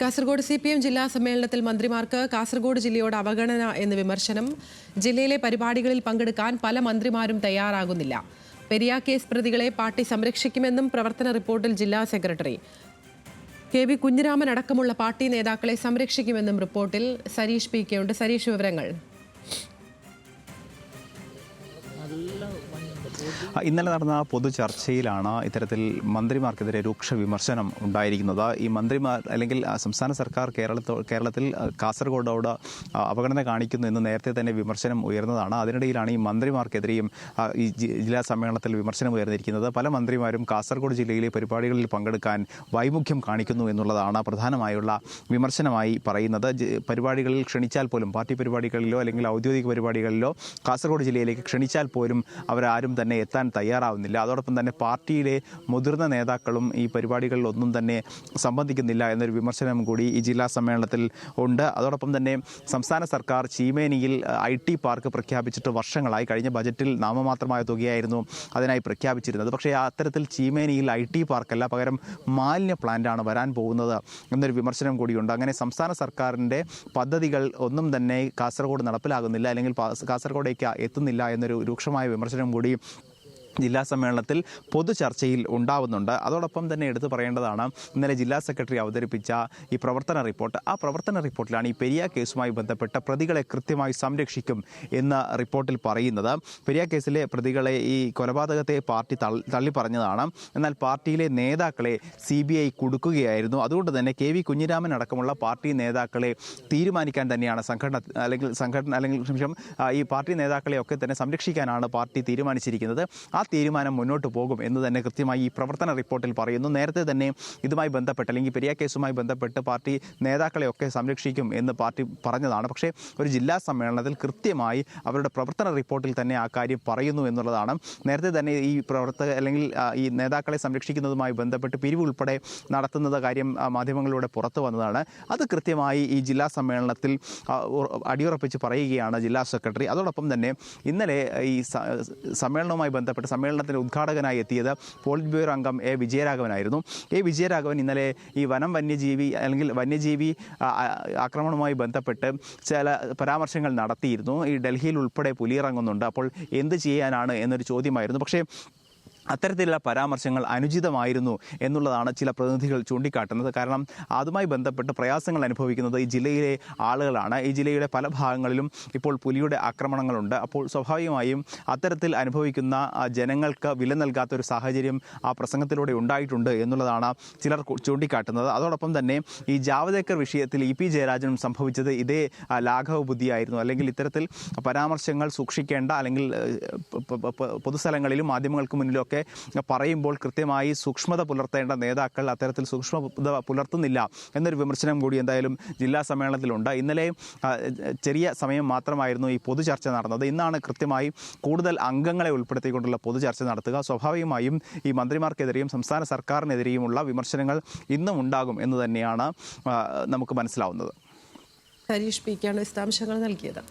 Kasaragod C P M ജില്ലാ സമ്മേളനത്തിൽ മന്ത്രിമാർക്ക് കാസർഗോഡ് ജില്ലയോട് അവഗണന എന്ന് വിമർശനം. ജില്ലയിലെ പരിപാടികളിൽ പങ്കെടുക്കാൻ പല മന്ത്രിമാരും തയ്യാറാകുന്നില്ല. പെരിയ കേസ് പ്രതികളെ പാർട്ടി സംരക്ഷിക്കുമെന്നും പ്രവർത്തന റിപ്പോർട്ടിൽ ജില്ലാ സെക്രട്ടറി. കെ വി കുഞ്ഞിരാമൻ അടക്കമുള്ള പാർട്ടി നേതാക്കളെ സംരക്ഷിക്കുമെന്നും റിപ്പോർട്ടിൽ സരീഷ് പി കെ ഉണ്ട്. സരീഷ് വിവരങ്ങൾ. ഇന്നലെ നടന്ന പൊതുചർച്ചയിലാണ് ഇത്തരത്തിൽ മന്ത്രിമാർക്കെതിരെ രൂക്ഷ വിമർശനം ഉണ്ടായിരിക്കുന്നത്. ഈ മന്ത്രിമാർ അല്ലെങ്കിൽ സംസ്ഥാന സർക്കാർ കേരളത്തോ കേരളത്തിൽ കാസർഗോഡോട് അവഗണന കാണിക്കുന്നു എന്ന് നേരത്തെ തന്നെ വിമർശനം ഉയർന്നതാണ്. അതിനിടയിലാണ് ഈ മന്ത്രിമാർക്കെതിരെയും ഈ ജില്ലാ സമ്മേളനത്തിൽ വിമർശനം ഉയർന്നിരിക്കുന്നത്. പല മന്ത്രിമാരും കാസർഗോഡ് ജില്ലയിലെ പരിപാടികളിൽ പങ്കെടുക്കാൻ വൈമുഖ്യം കാണിക്കുന്നു എന്നുള്ളതാണ് പ്രധാനമായുള്ള വിമർശനമായി പറയുന്നത്. പരിപാടികളിൽ ക്ഷണിച്ചാൽ പോലും പാർട്ടി പരിപാടികളിലോ അല്ലെങ്കിൽ ഔദ്യോഗിക പരിപാടികളിലോ കാസർഗോഡ് ജില്ലയിലേക്ക് ക്ഷണിച്ചാൽ പോലും അവരാരും തന്നെ എത്താൻ തയ്യാറാവുന്നില്ല. അതോടൊപ്പം തന്നെ പാർട്ടിയിലെ മുതിർന്ന നേതാക്കളും ഈ പരിപാടികളിൽ ഒന്നും തന്നെ സംബന്ധിക്കുന്നില്ല എന്നൊരു വിമർശനം കൂടി ഈ ജില്ലാ സമ്മേളനത്തിൽ ഉണ്ട്. അതോടൊപ്പം തന്നെ സംസ്ഥാന സർക്കാർ ചീമേനിയിൽ ഐ ടി പാർക്ക് പ്രഖ്യാപിച്ചിട്ട് വർഷങ്ങളായി കഴിഞ്ഞ ബജറ്റിൽ നാമമാത്രമായ തുകയായിരുന്നു അതിനായി പ്രഖ്യാപിച്ചിരുന്നത്. പക്ഷേ അത്തരത്തിൽ ചീമേനിയിൽ ഐ ടി പാർക്കല്ല പകരം മാലിന്യ പ്ലാന്റാണ് വരാൻ പോകുന്നത് എന്നൊരു വിമർശനം കൂടിയുണ്ട്. അങ്ങനെ സംസ്ഥാന സർക്കാരിന്റെ പദ്ധതികൾ ഒന്നും തന്നെ കാസർഗോഡ് നടപ്പിലാകുന്നില്ല അല്ലെങ്കിൽ കാസർഗോഡേക്ക് എത്തുന്നില്ല എന്നൊരു രൂക്ഷമായ വിമർശനം കൂടി ജില്ലാ സമ്മേളനത്തിൽ പൊതു ചർച്ചയിൽ ഉണ്ടാവുന്നുണ്ട്. അതോടൊപ്പം തന്നെ എടുത്തു പറയേണ്ടതാണ് ഇന്നലെ ജില്ലാ സെക്രട്ടറി അവതരിപ്പിച്ച ഈ പ്രവർത്തന റിപ്പോർട്ട്. ആ പ്രവർത്തന റിപ്പോർട്ടിലാണ് ഈ പെരിയ കേസുമായി ബന്ധപ്പെട്ട പ്രതികളെ കൃത്യമായി സംരക്ഷിക്കും എന്ന റിപ്പോർട്ടിൽ പറയുന്നത്. പെരിയ കേസിലെ പ്രതികളെ ഈ കൊലപാതകത്തെ പാർട്ടി തള്ളി പറഞ്ഞതാണ് എന്നാൽ പാർട്ടിയിലെ നേതാക്കളെ സി ബി ഐ കൊടുക്കുകയായിരുന്നു. അതുകൊണ്ട് തന്നെ കെ വി കുഞ്ഞിരാമൻ അടക്കമുള്ള പാർട്ടി നേതാക്കളെ തീരുമാനിക്കാൻ തന്നെയാണ് സംഘടന അല്ലെങ്കിൽ സംഘടന അല്ലെങ്കിൽ ഈ പാർട്ടി നേതാക്കളെ ഒക്കെ തന്നെ സംരക്ഷിക്കാനാണ് പാർട്ടി തീരുമാനിച്ചിരിക്കുന്നത്. ആ തീരുമാനം മുന്നോട്ട് പോകും എന്ന് തന്നെ കൃത്യമായി ഈ പ്രവർത്തന റിപ്പോർട്ടിൽ പറയുന്നു. നേരത്തെ തന്നെ ഇതുമായി ബന്ധപ്പെട്ട് അല്ലെങ്കിൽ പെരിയ കേസുമായി ബന്ധപ്പെട്ട് പാർട്ടി നേതാക്കളെയൊക്കെ സംരക്ഷിക്കും എന്ന് പാർട്ടി പറഞ്ഞതാണ്. പക്ഷേ ഒരു ജില്ലാ സമ്മേളനത്തിൽ കൃത്യമായി അവരുടെ പ്രവർത്തന റിപ്പോർട്ടിൽ തന്നെ ആ കാര്യം പറയുന്നു എന്നുള്ളതാണ്. നേരത്തെ തന്നെ ഈ പ്രവർത്തക അല്ലെങ്കിൽ ഈ നേതാക്കളെ സംരക്ഷിക്കുന്നതുമായി ബന്ധപ്പെട്ട് പിരിവ് ഉൾപ്പെടെ നടത്തുന്നത് കാര്യം മാധ്യമങ്ങളിലൂടെ പുറത്തു വന്നതാണ്. അത് കൃത്യമായി ഈ ജില്ലാ സമ്മേളനത്തിൽ ആ, അടിയുറപ്പിച്ച് പറയുകയാണ് ജില്ലാ സെക്രട്ടറി. അതോടൊപ്പം തന്നെ ഇന്നലെ ഈ സമ്മേളനവുമായി ബന്ധപ്പെട്ട് സമ്മേളനത്തിന്റെ ഉദ്ഘാടകനായി എത്തിയത് പോളിറ്റ് ബ്യൂറോ അംഗം എ വിജയരാഘവനായിരുന്നു. എ വിജയരാഘവൻ ഇന്നലെ ഈ വനം വന്യജീവി അല്ലെങ്കിൽ വന്യജീവി ആക്രമണവുമായി ബന്ധപ്പെട്ട് ചില പരാമർശങ്ങൾ നടത്തിയിരുന്നു. ഈ ഡൽഹിയിൽ ഉൾപ്പെടെ പുലിയിറങ്ങുന്നുണ്ട്. അപ്പോൾ എന്ത് ചെയ്യാനാണ് എന്നൊരു ചോദ്യമായിരുന്നു. പക്ഷേ അത്തരത്തിലുള്ള പരാമർശങ്ങൾ അനുചിതമായിരുന്നു എന്നുള്ളതാണ് ചില പ്രതിനിധികൾ ചൂണ്ടിക്കാട്ടുന്നത്. കാരണം അതുമായി ബന്ധപ്പെട്ട് പ്രയാസങ്ങൾ അനുഭവിക്കുന്നത് ഈ ജില്ലയിലെ ആളുകളാണ്. ഈ ജില്ലയുടെ പല ഭാഗങ്ങളിലും ഇപ്പോൾ പുലിയുടെ ആക്രമണങ്ങളുണ്ട്. അപ്പോൾ സ്വാഭാവികമായും അത്തരത്തിൽ അനുഭവിക്കുന്ന ജനങ്ങൾക്ക് വില നൽകാത്ത ഒരു സാഹചര്യം ആ പ്രസംഗത്തിലൂടെ ഉണ്ടായിട്ടുണ്ട് എന്നുള്ളതാണ് ചിലർ ചൂണ്ടിക്കാട്ടുന്നത്. അതോടൊപ്പം തന്നെ ഈ ജാവദേക്കർ വിഷയത്തിൽ ഇ പി ജയരാജനും സംഭവിച്ചത് ഇതേ ലാഘവ ബുദ്ധിയായിരുന്നു. അല്ലെങ്കിൽ ഇത്തരത്തിൽ പരാമർശങ്ങൾ സൂക്ഷിക്കേണ്ട അല്ലെങ്കിൽ പൊതുസ്ഥലങ്ങളിലും മാധ്യമങ്ങൾക്ക് മുന്നിലൊക്കെ പറയുമ്പോൾ കൃത്യമായി സൂക്ഷ്മത പുലർത്തേണ്ട നേതാക്കൾ അത്തരത്തിൽ സൂക്ഷ്മത പുലർത്തുന്നില്ല എന്നൊരു വിമർശനം കൂടി എന്തായാലും ജില്ലാ സമ്മേളനത്തിലുണ്ട്. ഇന്നലെ ചെറിയ സമയം മാത്രമായിരുന്നു ഈ പൊതുചർച്ച നടന്നത്. ഇന്നാണ് കൃത്യമായി കൂടുതൽ അംഗങ്ങളെ ഉൾപ്പെടുത്തിക്കൊണ്ടുള്ള പൊതുചർച്ച നടത്തുക. സ്വാഭാവികമായും ഈ മന്ത്രിമാർക്കെതിരെയും സംസ്ഥാന സർക്കാരിനെതിരെയുമുള്ള വിമർശനങ്ങൾ ഇന്നും ഉണ്ടാകും എന്ന് തന്നെയാണ് നമുക്ക് മനസ്സിലാവുന്നത്. ഹരീഷ് പി കെയാണ് വിശദാംശങ്ങൾ നൽകിയത്.